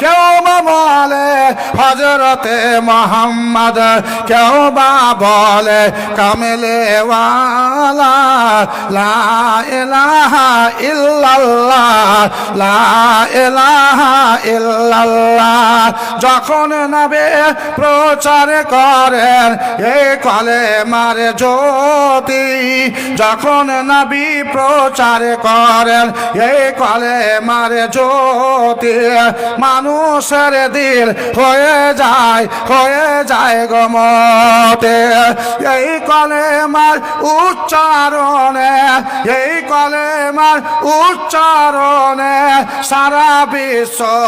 কেউ বা বলে হজরতে মোহাম্মদ কেউ বা বলে কামেলে ওয়ালা লা ইলাহা ইল্লাল্লাহ ইল্লাল্লাহ যখন নবে প্রচার করেন এই কলে মারে জ্যোতি। যখন নবী প্রচার করেন এই কলে মারে জ্যোতি। মানুষের দিল হয়ে যায় হয়ে যায় গমতে এই কলে মার উচ্চারণে, এই কলে মার উচ্চারণে সারা বিশ্ব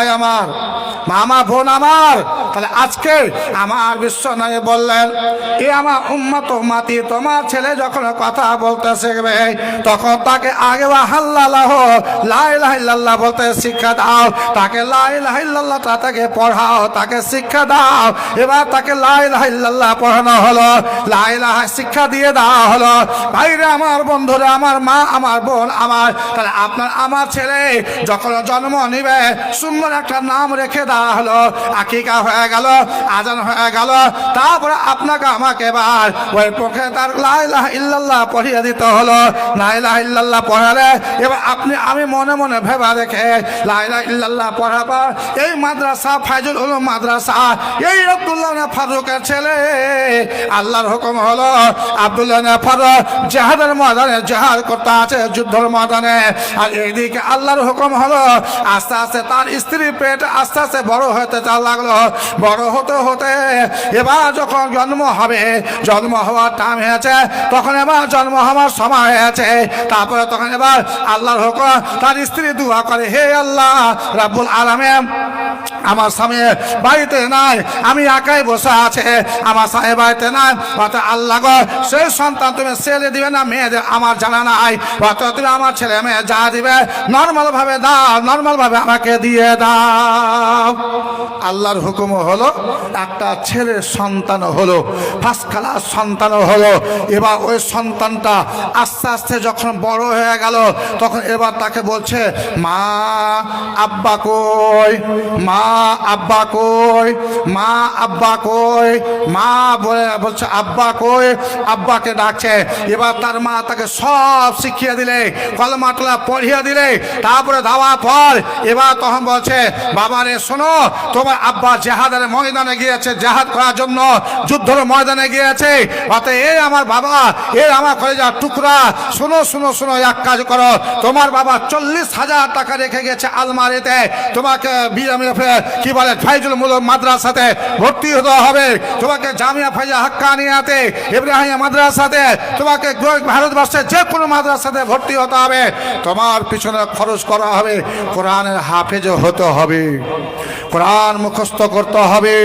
ভাই আমার। মামা, বোন আমার। তাহলে আজকে আমার বিশ্ব নয় বললেন, এ আমার উম্মত মাতি তোমার ছেলে যখন কথা বলতে শিখবে, তখন তাকে আগে হাল্লাহ লাই লাইল্লাহ বলতে শিক্ষা দাও। তাকে লাই লাইল্লাহ তাকে পড়াও, তাকে শিক্ষা দাও। এবার তাকে লাই লাইল্লাহ পড়ানো হলো লাইলাহ শিক্ষা দিয়ে দেওয়া হলো। ভাইরে আমার বন্ধুরা, আমার মা, আমার বোন, আমার, তাহলে আপনার, আমার ছেলে যখন জন্ম নিবে সুন্দর একটা নাম রেখে দেওয়া হলো। আকিকা হয়ে গেল, আজান হয়ে গেল। তারপরে আপনাকে আমাকে এবার ওই পক্ষে তার লাইলাহ ইল্লাল্লাহ পড়িয়ে দিতে হলো। লাইলাহ ইল্লাল্লাহ পড়ালে এবার আপনি, আমি মনে মনে ভেবা রেখে লাইলাহ ইল্লাল্লাহ পড়ার পর এই মাদ্রাসা, ফাইজুল উলুম মাদ্রাসা, এই আব্দুল্লাহ ফারুকের ছেলে। আল্লাহর হুকুম হলো আব্দুল্লাহ ফারুক জেহাদের ময়দানে জেহাদ করতে আছে, যুদ্ধের ময়দানে। আর এইদিকে আল্লাহর হুকুম হলো আস্তে আস্তে তার স্ত্রী পেট আস্তে আস্তে বড় হতে চাল লাগল, বড় হতে হতে এবার যখন জন্ম হবে, জন্ম হওয়ার টাইম হয়েছে, তখন এবার জন্ম হওয়ার সময় হয়েছে। তারপরে তখন এবার আল্লাহর হুকুম, তার স্ত্রী দোয়া করে, হে আল্লাহ, রাব্বুল আলামে আমার স্বামী বাড়িতে নাই, আমি একাই বসে আছে, আমার স্বামী বাড়িতে নাই, অর্থাৎ আল্লাহ সেই সন্তান তুমি ছেলে দিবে না মেয়ে আমার জানা নাই, অর্থাৎ তুমি আমার ছেলে মেয়ে যা দিবে নর্মাল ভাবে দাও নর্মাল ভাবে আমাকে দিয়ে দাও। আল্লাহর হুকুম হলো, একটা ছেলের সন্তান হলো ফার্স্ট ক্লাস সন্তান হলো। এবার ওই সন্তানটা আস্তে আস্তে যখন বড় হয়ে গেল, তখন এবার তাকে বলছে, মা, আব্বা কই? মা, আব্বা কই? মা, আব্বা কই? মা বলে, বলছে, আব্বা কই? আব্বাকে ডাকছে। এবার তার মা তাকে সব শিখিয়ে দিলে, কলমাটলা পড়িয়ে দিলে, তারপরে দেওয়ার পর এবার তখন বলছে বাবা রে শোনো, তোমার আব্বা জেহাদের ময়দানে গিয়েছে, জাহাদ করার জন্য, যুদ্ধের ময়দানে গিয়েছে। অতএব এই আমার বাবা, এ আমার কলেজার টুকরা, শোনো শোনো শোনো, এক কাজ করো। তোমার বাবা চল্লিশ হাজার টাকা রেখে গেছে আলমারিতে। তোমাকে কি বলে, ফাইজুল মুলক মাদ্রাসাতে ভর্তি হতে হবে। তোমাকে জামিয়া ফাইজা হাক্কানিয়াতে, ইব্রাহিম মাদ্রাসাতে, তোমাকে ভারতবর্ষের যে কোনো মাদ্রাসাতে ভর্তি হতে হবে। তোমার পিছনে খরচ করা হবে। কোরআনের হাফেজ হতে হবে। কোরআন মুখস্থ করতে হবে।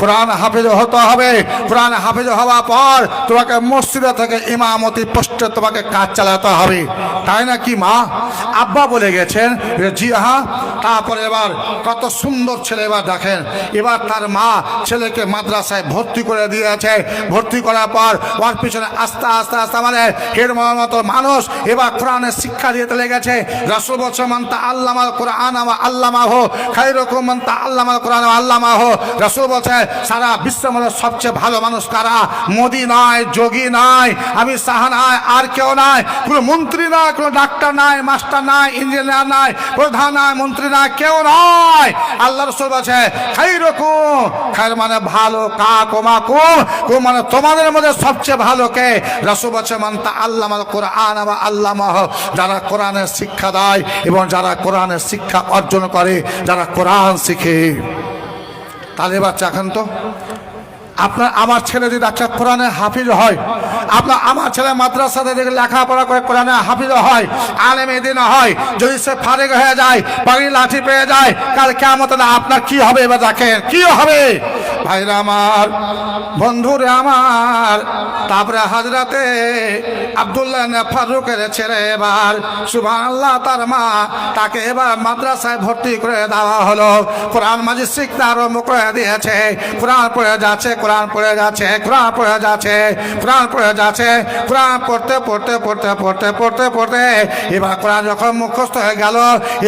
কোরআন হাফেজ হতে হবে। কোরআন হাফেজ হওয়ার পর তোমাকে মসজিদে থেকে ইমামতি পোস্টে তোমাকে কাজ চালাতে হবে। তাই না কি মা? আব্বা বলে গেছেন, জি হ্যাঁ তারপরে এবার কত সুন্দর ছেলে এবার দেখেন। এবার তার মা ছেলেকে মাদ্রাসায় ভর্তি করে দিয়েছে। ভর্তি করার পর ওর পিছনে আস্তে আস্তে আস্তে মানে এর মতো মানুষ এবার কোরআনের শিক্ষা দিতে লেগেছে। রসুল বলছে মান্তা আল্লামাল কোরআন আমা আল্লামা হো খাই রকম মান্তা আল্লামাল কোরআন আল্লামা হো রসুল বলছে সারা বিশ্বের মধ্যে সবচেয়ে ভালো মানুষ কারা? মোদি নয় যোগী নয় আমি সাহা নাই, আর কেউ নাই, কোনো মন্ত্রী নয় কোনো ডাক্তার নাই, মাস্টার নাই, ইঞ্জিনিয়ার নাই, প্রধান নাই, মন্ত্রী নাই, কেউ নয় আল্লাহ রসুল বলছে খাই রকম খাই মানে ভালো, কা কোমা কুম কুম মানে তোমাদের মধ্যে সবচেয়ে ভালো কে? রসুল বলছে মানতা আল্লাহ কোরআন বা আল্লাহ যারা কোরআনের শিক্ষা দেয় এবং যারা কোরআনের শিক্ষা অর্জন করে, যারা কোরআন শিখে তাহলে বাচ্চা এখন তো। আপনার আমার ছেলে যদি একটা কোরআনে হাফিজ হয়, আপনার আমার ছেলে মাদ্রাসাতে দেখে লেখাপড়া করে কোরআনে হাফিজ হয়, আলেম এদিন হয়, যদি সে ফারেক হয়ে যায় পাগড়ি লাঠি পেয়ে যায়, কাল কেমন আপনার কি হবে এবার দেখেন, কি হবে? ভাইরা আমার, বন্ধুরে আমার তারপরে হাজরাতে আবদুল্লাহ ফারুকের ছেড়ে এবার। সুবহান আল্লাহ তার মা তাকে এবার মাদ্রাসায় ভর্তি করে দেওয়া হলো। কোরআন মাঝে শিখতে আরম্ভ করে দিয়েছে। কোরআন পড়ে যাচ্ছে, কোরআন পড়ে যাচ্ছে, কোরআন পড়ে যাচ্ছে, কোরআন পড়ে যাচ্ছে। কোরআন পড়তে পড়তে পড়তে পড়তে পড়তে পড়তে এবার কোরআন যখন মুখস্থ হয়ে গেল,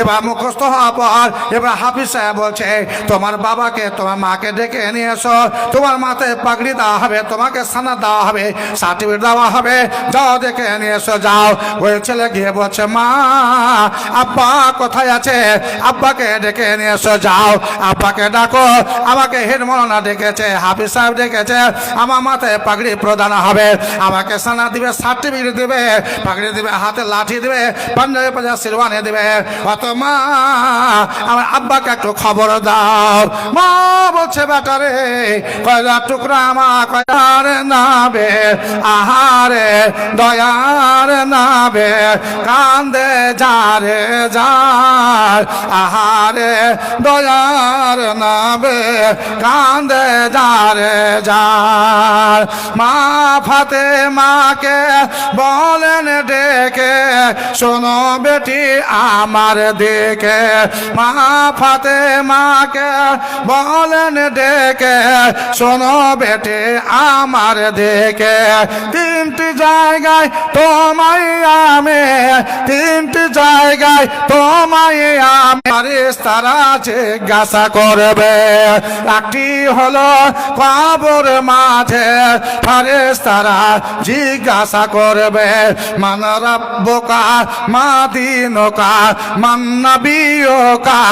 এবার মুখস্থ হওয়ার পর এবার হাফিজ সাহেব বলছে, তোমার বাবাকে, তোমার মাকে ডেকে নিয়ে এসো তোমার মাথায় পাগড়ি দেওয়া হবে, তোমাকে সানা দেওয়া হবে সার্টিফিকেট দেওয়া হবে। যাও দেখে নিয়ে এসো যাও। ওই ছেলে গিয়ে বলছে, মা, আব্বা কোথায় আছে? আব্বাকে ডেকে নিয়ে এসো যাও। আব্বাকে ডাকো। আমাকে হেড মৌলানা ডেকেছে, হাফিজ সাহেব ডেকেছে। আমার মাথায় পাগড়ি প্রদান হবে। আমাকে সানা দিবে সার্টিফিকেট দিবে, পাগড়ি দিবে, হাতে লাঠি দিবে, পাঞ্জাবি পাঞ্জাব শিরওয়ানি দিবে। অত মা, আমার আব্বাকে একটু খবর দাও। মা বলছে বেটারে কয়লা টুকরা আমা কয়ার নাবে, আহারে দয়ার নাবে, কান্দে যারে যার, আহারে দয়ার নাবে, কান্দে যারে যার। মা ফাতে মাকে বলেন ডেকে, শোনো বেটি আমার দিকে মা ফাতে মাকে বলেন ডেকে শোনো বেটে আমার দেখে। তিনটি জায়গায় তোমায় আমি, তিনটি জায়গায় তোমায় আমি। তারা জিজ্ঞাসা করবে, একটি হলো কবর মাঝে। ফারেস তারা জিজ্ঞাসা করবে, মান রব্বকা মাদিনকা মান নবিয়কা।